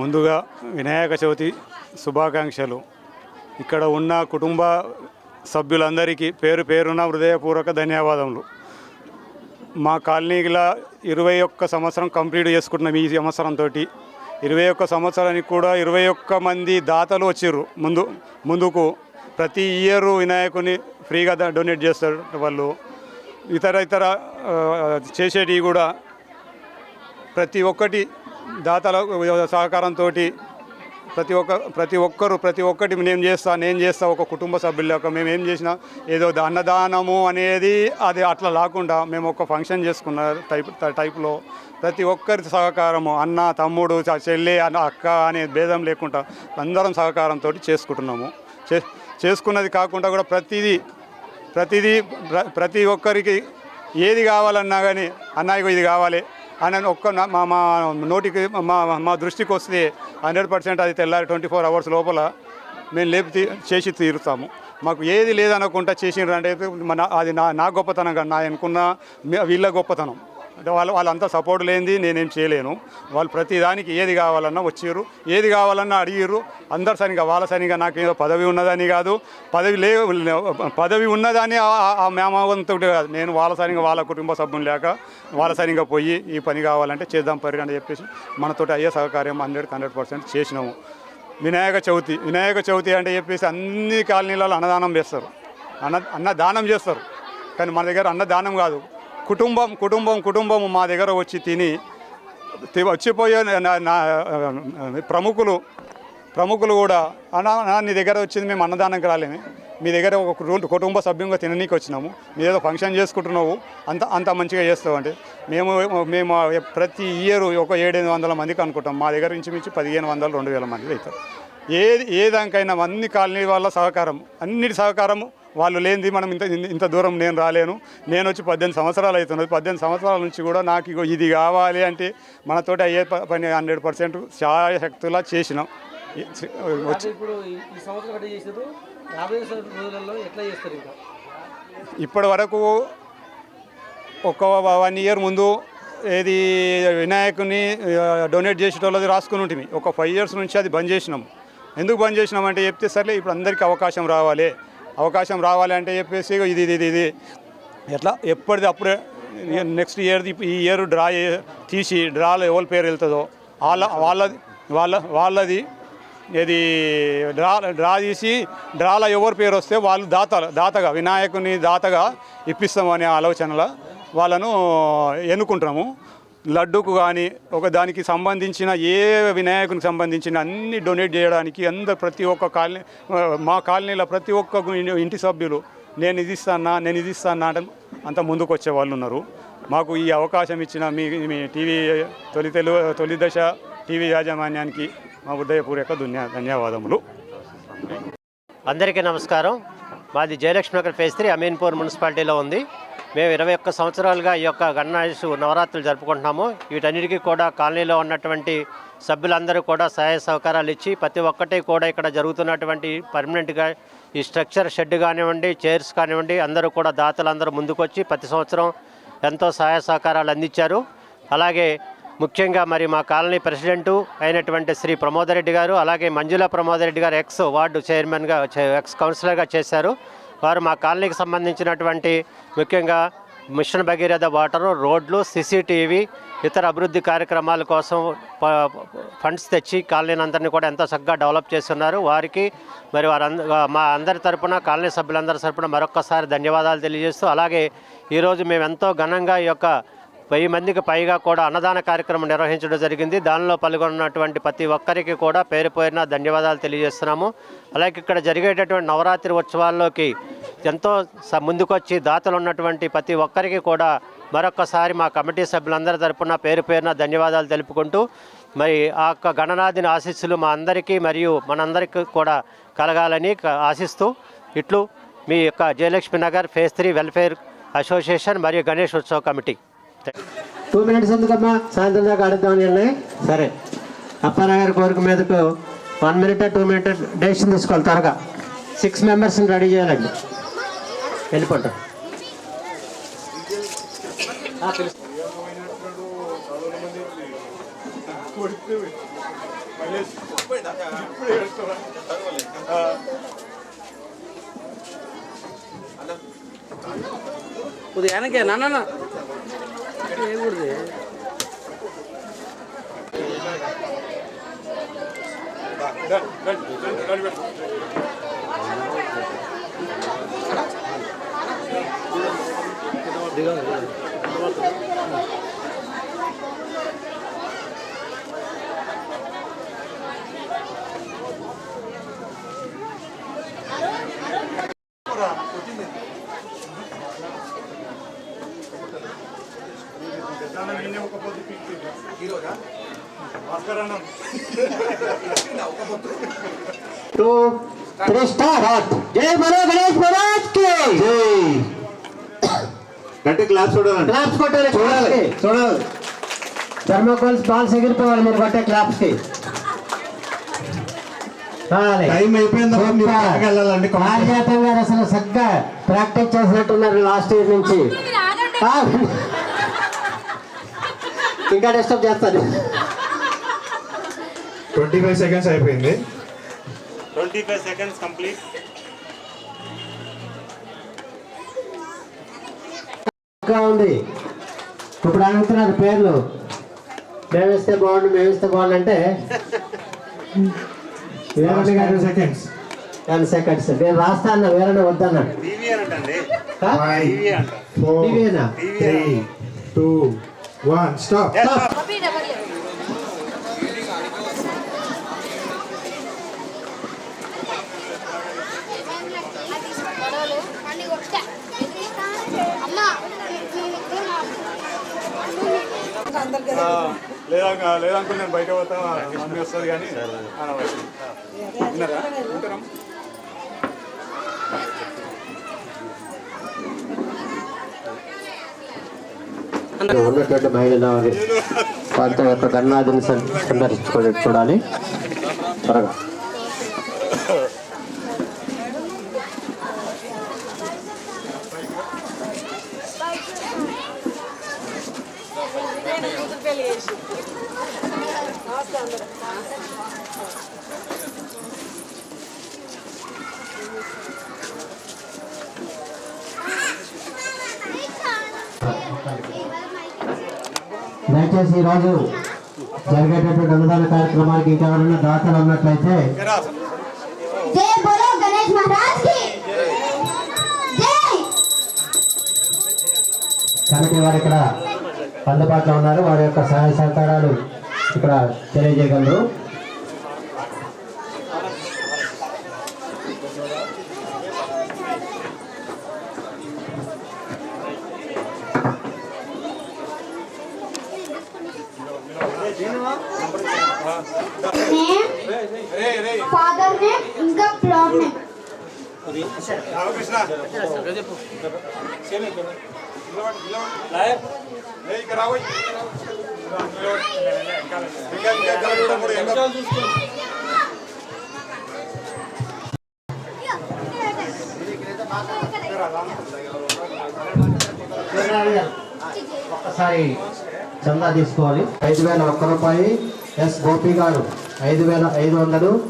ముందుగా వినాయక చవితి శుభాకాంక్షలు. ఇక్కడ ఉన్న కుటుంబ సభ్యులందరికీ పేరు పేరున హృదయపూర్వక ధన్యవాదములు. మా కాలనీల ఇరవై ఒక్క సంవత్సరం కంప్లీట్ చేసుకుంటున్నాం ఈ సంవత్సరంతో ఇరవై ఒక్క సంవత్సరానికి కూడా ఇరవై ఒక్క మంది దాతలు వచ్చారు ముందు ముందుకు ప్రతి ఇయర్ వినాయకుని ఫ్రీగా డొనేట్ చేస్తారు వాళ్ళు. ఇతర ఇతర చేసేటివి కూడా ప్రతి ఒక్కటి దాతల సహకారంతో ప్రతి ఒక్క ప్రతి ఒక్కరు ప్రతి ఒక్కటి నేను చేస్తా నేను చేస్తా ఒక కుటుంబ సభ్యులకు మేము ఏం చేసినా ఏదో అన్నదానము అనేది అది అట్లా లేకుండా మేము ఒక ఫంక్షన్ చేసుకున్న టైప్ టైప్లో ప్రతి ఒక్కరి సహకారము అన్న తమ్ముడు చెల్లి అన్న అక్క అనే భేదం లేకుండా అందరం సహకారంతో చేసుకుంటున్నాము. చేసుకున్నది కాకుండా కూడా ప్రతిదీ ప్రతిదీ ప్ర- ప్రతి ఒక్కరికి ఏది కావాలన్నా కానీ అన్నయ్యకు ఇది కావాలి అని ఒక్క మా మా నోటికి మా మా దృష్టికి వస్తే హండ్రెడ్ పర్సెంట్ అది తెల్లారి ట్వంటీ ఫోర్ అవర్స్ లోపల మేము లేపి తీ- చేసి తీరుతాము. మాకు ఏది లేదనకుండా చేసిండ్రు అంటే మన అది నా నా గొప్పతనం కాదు. నా అనుకున్న వీళ్ళ గొప్పతనం. వాళ్ళు వాళ్ళంతా సపోర్ట్ లేనిది నేనేం చేయలేను. వాళ్ళు ప్రతి దానికి ఏది కావాలన్నా వచ్చిర్రు ఏది కావాలన్నా అడిగిర్రు. అందరు సరిగా వాళ్ళ సరిగా నాకు ఏదో పదవి ఉన్నదని కాదు. పదవి లే పదవి ఉన్నదని ఆ- కాదు. నేను వాళ్ళ సరిగా వాళ్ళ కుటుంబ సభ్యులు లేక వాళ్ళ సరిగా పోయి ఈ పని కావాలంటే చేద్దాం పరి అని చెప్పేసి మనతోటి అయ్యే సహకార్యం హండ్రెడ్ హండ్రెడ్ పర్సెంట్ చేసినాము. వినాయక చవితి వినాయక చవితి అంటే చెప్పేసి అన్ని కాలనీలలో అన్నదానం చేస్తారు. అన్న అన్నదానం చేస్తారు. కానీ మన దగ్గర అన్నదానం కాదు. కుటుంబం కుటుంబం కుటుంబం మా దగ్గర వచ్చి తిని తి- వచ్చిపోయే నా- నా ప్రముఖులు ప్రముఖులు కూడా అన్న నీ దగ్గర వచ్చింది మేము అన్నదానంకి రాలేము. మీ దగ్గర ఒక కుటుంబ సభ్యంగా తిననీకి వచ్చినాము. ఏదో ఫంక్షన్ చేసుకుంటున్నావు. అంత అంత మంచిగా చేస్తావు అంటే. మేము మేము ప్రతి ఇయర్ ఒక ఏడెనిమిది వందల మందికి అనుకుంటాం. మా దగ్గర నుంచి మించి పదిహేను వందలు రెండు వేల మంది అవుతారు. ఏది ఏ దానికైనా అన్ని కాలనీ వాళ్ళ సహకారం. అన్నిటి సహకారము వాళ్ళు లేనిది మనం ఇంత ఇంత దూరం నేను రాలేను. నేను వచ్చి పద్దెనిమిది సంవత్సరాలు అవుతున్నది. పద్దెనిమిది సంవత్సరాల నుంచి కూడా నాకు ఇది కావాలి అంటే మనతోటి అయ్యే పని హండ్రెడ్ పర్సెంట్ శాయశక్తులా చేసినాం. ఇప్పుడు ఈ సంవత్సరం ఎట్లా చేస్తారు ఇప్పటి వరకు ఒక వన్ ఇయర్ ముందు ఏది వినాయకుని డొనేట్ చేసేటోళ్ళది రాసుకుని ఉంటుంది ఒక ఫైవ్ ఇయర్స్ నుంచి అది బంద్ చేసినాం. ఎందుకు బంద్ చేసినాం అంటే చెప్తే సర్లే ఇప్పుడు అందరికీ అవకాశం రావాలి. అవకాశం రావాలి అంటే చెప్పేసి ఇది ఇది ఇది ఇది. ఎట్లా? ఎప్పటిది అప్పుడే నెక్స్ట్ ఇయర్ది ఈ ఇయర్ డ్రా తీసి డ్రాలో ఎవరి పేరు వెళ్తుందో వాళ్ళ వాళ్ళది వాళ్ళ వాళ్ళది ఇది డ్రా డ్రా తీసి డ్రాలో ఎవరి పేరు వస్తే వాళ్ళు దాత దాతగా వినాయకుని దాతగా ఇప్పిస్తామనే ఆలోచనలో వాళ్ళను ఎన్నుకుంటాము లడ్డుకు కానీ ఒక దానికి సంబంధించిన ఏ వినాయకునికి సంబంధించిన అన్ని డొనేట్ చేయడానికి అందరు ప్రతి ఒక్క కాలనీ మా కాలనీలో ప్రతి ఒక్క ఇంటి సభ్యులు నేను ఇది ఇస్తానా నేను ఇది ఇస్తానా అంటే అంత ముందుకు వచ్చే వాళ్ళు ఉన్నారు. మాకు ఈ అవకాశం ఇచ్చిన మీ మీ టీవీ తొలి తెలు తొలి దశ టీవీ యాజమాన్యానికి మా హృదయపూర్వక ధన్య ధన్యవాదములు. అందరికీ నమస్కారం. మాది జయలక్ష్మి నగర్ ఫేస్ త్రీ అమీన్పూర్ మున్సిపాలిటీలో ఉంది. మేము ఇరవై ఒక్క సంవత్సరాలుగా ఈ యొక్క గణనాయసు నవరాత్రులు జరుపుకుంటున్నాము. వీటన్నిటికీ కూడా కాలనీలో ఉన్నటువంటి సభ్యులందరూ కూడా సహాయ సహకారాలు ఇచ్చి ప్రతి ఒక్కటి కూడా ఇక్కడ జరుగుతున్నటువంటి పర్మనెంట్గా ఈ స్ట్రక్చర్ షెడ్ కానివ్వండి చైర్స్ కానివ్వండి అందరూ కూడా దాతలందరూ ముందుకొచ్చి ప్రతి సంవత్సరం ఎంతో సహాయ సహకారాలు అందించారు. అలాగే ముఖ్యంగా మరి మా కాలనీ ప్రెసిడెంటు అయినటువంటి శ్రీ ప్రమోదరెడ్డి గారు అలాగే మంజుల ప్రమోదరెడ్డి గారు ఎక్స్ వార్డు చైర్మన్గా చే- ఎక్స్ కౌన్సిలర్గా చేశారు. వారు మా కాలనీకి సంబంధించినటువంటి ముఖ్యంగా మిషన్ భగీరథ వాటరు రోడ్లు సీసీటీవీ ఇతర అభివృద్ధి కార్యక్రమాల కోసం ప- ఫండ్స్ తెచ్చి కాలనీని అందరినీ కూడా ఎంతో చక్కగా డెవలప్ చేస్తున్నారు. వారికి మరి వారంద మా అందరి తరపున కాలనీ సభ్యులందరి తరపున మరొక్కసారి ధన్యవాదాలు తెలియజేస్తూ అలాగే ఈరోజు మేము ఎంతో ఘనంగా ఈ యొక్క వెయ్యి మందికి పైగా కూడా అన్నదాన కార్యక్రమం నిర్వహించడం జరిగింది. దానిలో పాల్గొన్నటువంటి ప్రతి ఒక్కరికి కూడా పేరు పేరున ధన్యవాదాలు తెలియజేస్తున్నాము. అలాగే ఇక్కడ జరిగేటటువంటి నవరాత్రి ఉత్సవాల్లోకి ఎంతో ముందుకొచ్చి దాతలు ఉన్నటువంటి ప్రతి ఒక్కరికి కూడా మరొక్కసారి మా కమిటీ సభ్యులందరి తరపున పేరు పేరున ధన్యవాదాలు తెలుపుకుంటూ మరి ఆ యొక్క గణనాథిని ఆశీస్సులు మా అందరికీ మరియు మనందరికీ కూడా కలగాలని ఆశిస్తూ ఇట్లు మీ యొక్క Jayalakshmi Nagar phase three welfare association మరియు గణేష్ ఉత్సవ కమిటీ. టూ మినిట్స్ ఎందుకమ్మా? సాయంత్రం దాకా ఆడుద్దామని వెళ్ళి. సరే. అప్పారావు కోరిక మీదకు one minute two minute decision తీసుకోవాలి త్వరగా. సిక్స్ మెంబర్స్ని రెడీ చేయాలండి. వెళ్ళిపోతాం 왜 그래? 내가 내가 టూ త్రీ స్టార్ట్ జై బలో గణేష్ మహారాజ్కి. గట్టి క్లాస్ చూడాలండి. క్లాప్స్ కొట్టాలి చూడాలి చూడాలి. థర్మోకోల్స్ బాల్స్ ఎగిరిపోవాలి మీరు కొట్టే క్లాప్స్కి. టైం అయిపోయిందా గారు అసలు చక్కగా ప్రాక్టీస్ చేసినట్టున్నారు లాస్ట్ ఇయర్ నుంచి. ఆ, ఇంకా డిస్టర్బ్ చేస్తాను. ట్వంటీ ఫైవ్ సెకండ్స్ అయిపోయింది. ట్వంటీ ఫైవ్ సెకండ్స్ కంప్లీట్ ఇంకా ఉంది. ఇప్పుడు అడుగుతున్నారు పేర్లు. మేమిస్తే బాగుండు మేమిస్తే బాగుండు అంటే సెకండ్స్ టెన్ సెకండ్స్ నేను రాస్తా అన్న వేరే ఫోర్ టీవీనా? టూ వన్ స్టాప్ లేదా లేదనుకుని నేను బయట పోతా మమ్మీ వస్తుంది కానీ. విన్నారా? వింటారా? ఉన్నటువంటి మహిళల వారి యొక్క గన్నాదిని సందర్శించుకొని చూడాలి త్వరగా Thank you. దయచేసి ఈరోజు జరిగేటటువంటి అనుదాన కార్యక్రమానికి ఇంకెవరైనా దాఖలు ఉన్నట్లయితే కమిటీ వారు ఇక్కడ అందుబాటులో ఉన్నారు. వారి యొక్క సహాయ సహకారాలు ఇక్కడ తెలియజేయగలరు. नेम फादर नेम इनका प्लॉट नेम రామకృష్ణ చెప్పు ఏ, ఇక్కడ రాబోయ్. ఇంకా ఇంకా ఇక్కడ కూడా మూడు ఎంగ- ఒక్కసారి చందా తీసుకోవాలి. ఐదు వేల ఒక్క రూపాయి ఎస్ గోపి గారు. ఐదు వేల ఐదు వందలు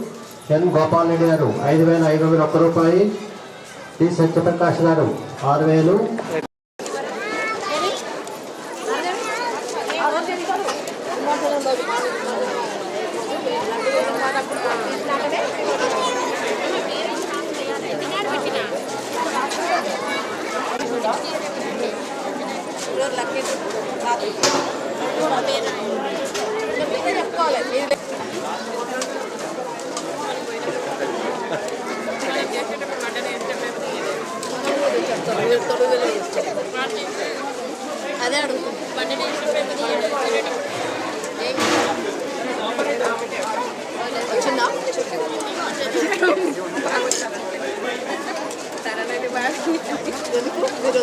ఎన్ గోపాల్ రెడ్డి గారు. ఐదు వేల ఐదు వందల ఒక్క రూపాయి టి సత్యప్రకాష్ గారు. ఆరు వేలు అదే అడుగుతుంది వచ్చిందా ఎందుకు మీరు